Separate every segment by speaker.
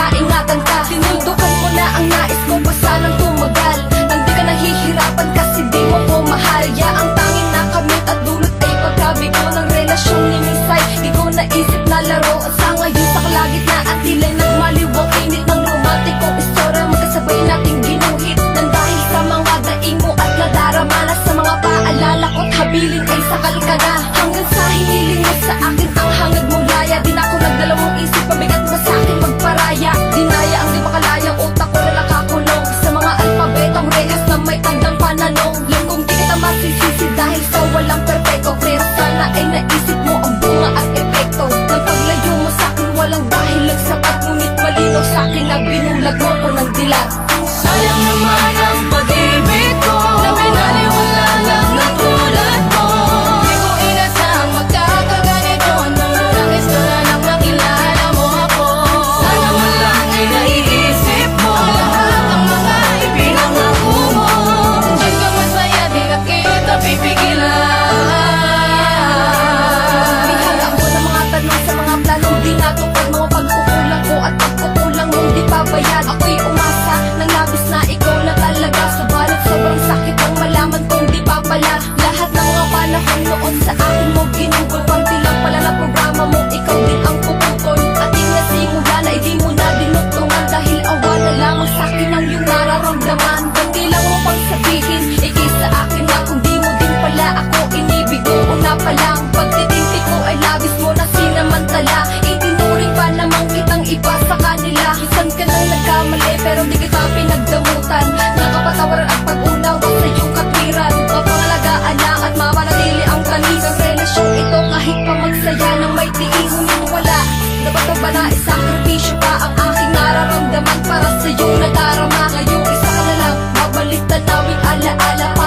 Speaker 1: Pagkaingatan ka. Sinuldukan ko na ang nais ko pa sanang tumagal? Nang di ka nahihirapan kasi di mo ko mahal. Ya ang tanging nakamit at dulot ay pagkabigo ng relasyon ni Misay. Di ko naisip na laro at sa ngayon sa kalagitnaan At tila nagmaliwang init ng romantic kong istorya Magkasabay nating ginuhit. Nang dahil sa mga daing mo at nadarama na sa mga paalala ko't habilin ay sakal ka na. Hanggang sa hiniling sa akin ang hangad mo laya Di na ako nagdalawang diler
Speaker 2: Sayın numara
Speaker 1: aming alaala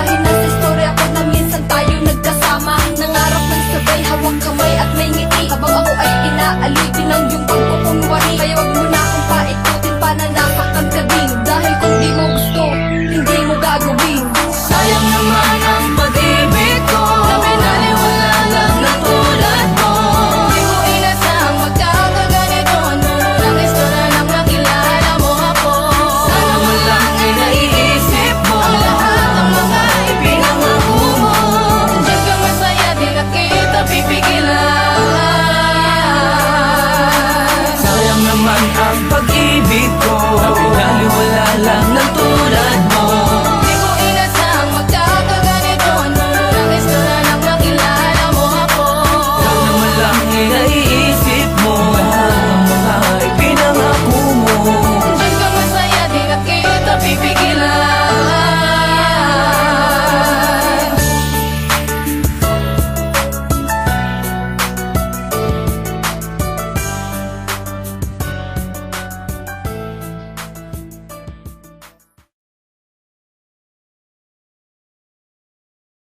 Speaker 2: ang pag-ibig ko. Nakilaliwala lang lang to